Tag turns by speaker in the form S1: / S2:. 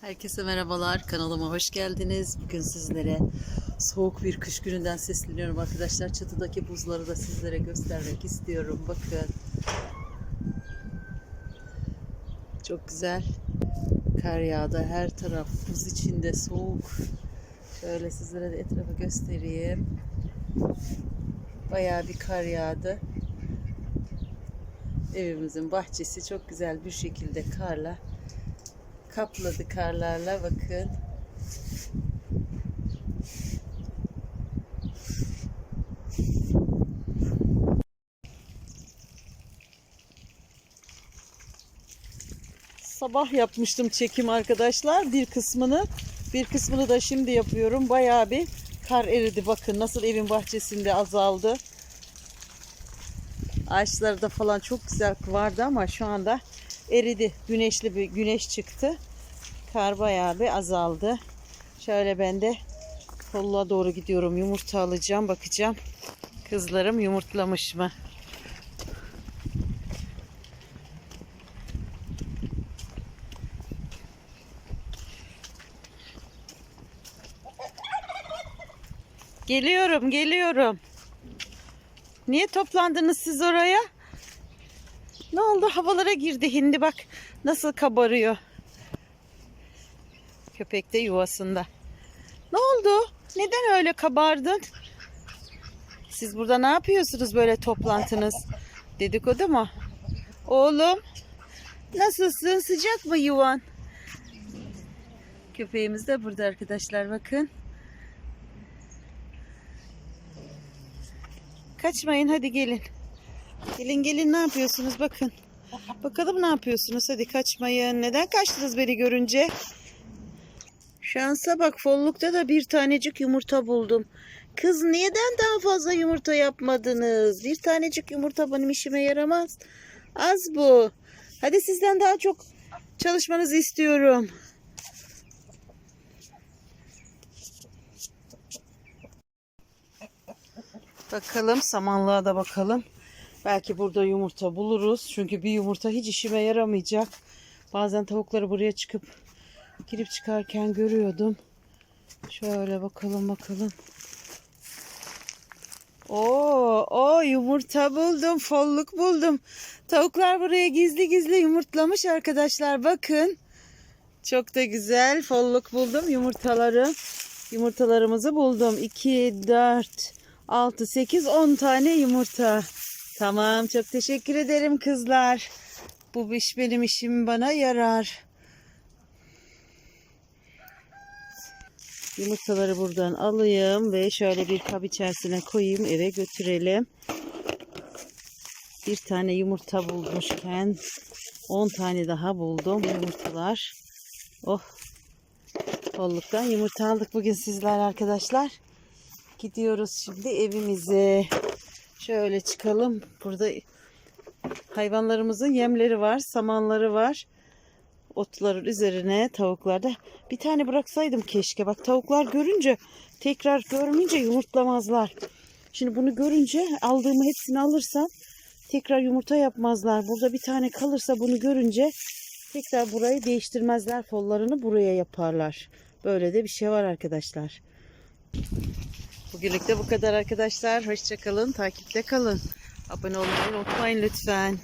S1: Herkese merhabalar. Kanalıma hoş geldiniz. Bugün sizlere soğuk bir kış gününden sesleniyorum arkadaşlar. Çatıdaki buzları da sizlere göstermek istiyorum. Bakın. Çok güzel. Kar yağdı. Her taraf buz içinde soğuk. Şöyle sizlere de etrafı göstereyim. Bayağı bir kar yağdı. Evimizin bahçesi çok güzel bir şekilde karla kapladı karlarla bakın. Sabah yapmıştım çekim arkadaşlar bir kısmını. Bir kısmını da şimdi yapıyorum. Bayağı bir kar eridi. Bakın nasıl evin bahçesinde azaldı. Ağaçlarda falan çok güzel vardı ama şu anda eridi. Güneşli bir güneş çıktı. Kar bayağı bir azaldı. Şöyle ben de kolluğa doğru gidiyorum. Yumurta alacağım. Bakacağım. Kızlarım yumurtlamış mı? Geliyorum, geliyorum. Niye toplandınız siz oraya? Ne oldu? Havalara girdi hindi bak. Nasıl kabarıyor. Köpek de yuvasında. Ne oldu? Neden öyle kabardın? Siz burada ne yapıyorsunuz böyle toplantınız? Dedikodu mu? Oğlum nasılsın? Sıcak mı yuvan? Köpeğimiz de burada arkadaşlar bakın. Kaçmayın hadi gelin. Gelin gelin ne yapıyorsunuz bakın. Bakalım ne yapıyorsunuz hadi kaçmayın. Neden kaçtınız beni görünce? Şansa bak follukta da bir tanecik yumurta buldum. Kız neden daha fazla yumurta yapmadınız? Bir tanecik yumurta benim işime yaramaz. Az bu. Hadi sizden daha çok çalışmanızı istiyorum. Bakalım samanlığa da bakalım. Belki burada yumurta buluruz. Çünkü bir yumurta hiç işime yaramayacak. Bazen tavukları buraya çıkıp girip çıkarken görüyordum. Şöyle bakalım bakalım. Oo, o yumurta buldum, folluk buldum. Tavuklar buraya gizli gizli yumurtlamış arkadaşlar. Bakın. Çok da güzel folluk buldum yumurtaları. Yumurtalarımızı buldum. 2 4 6 8 10 tane yumurta. Tamam, çok teşekkür ederim kızlar. Bu iş benim işim bana yarar. Yumurtaları buradan alayım ve şöyle bir kap içerisine koyayım eve götürelim. Bir tane yumurta bulmuşken 10 tane daha buldum yumurtalar. Oh. Kolluktan yumurta aldık bugün sizler arkadaşlar. Gidiyoruz şimdi evimize. Şöyle çıkalım. Burada hayvanlarımızın yemleri var, samanları var otların üzerine tavuklarda bir tane bıraksaydım keşke. Bak tavuklar görünce tekrar görmeyince yumurtlamazlar. Şimdi bunu görünce aldığımı hepsini alırsam tekrar yumurta yapmazlar. Burada bir tane kalırsa bunu görünce tekrar burayı değiştirmezler. Follarını buraya yaparlar. Böyle de bir şey var arkadaşlar. Bugünlük de bu kadar arkadaşlar. Hoşçakalın. Takipte kalın. Abone olmayı unutmayın lütfen.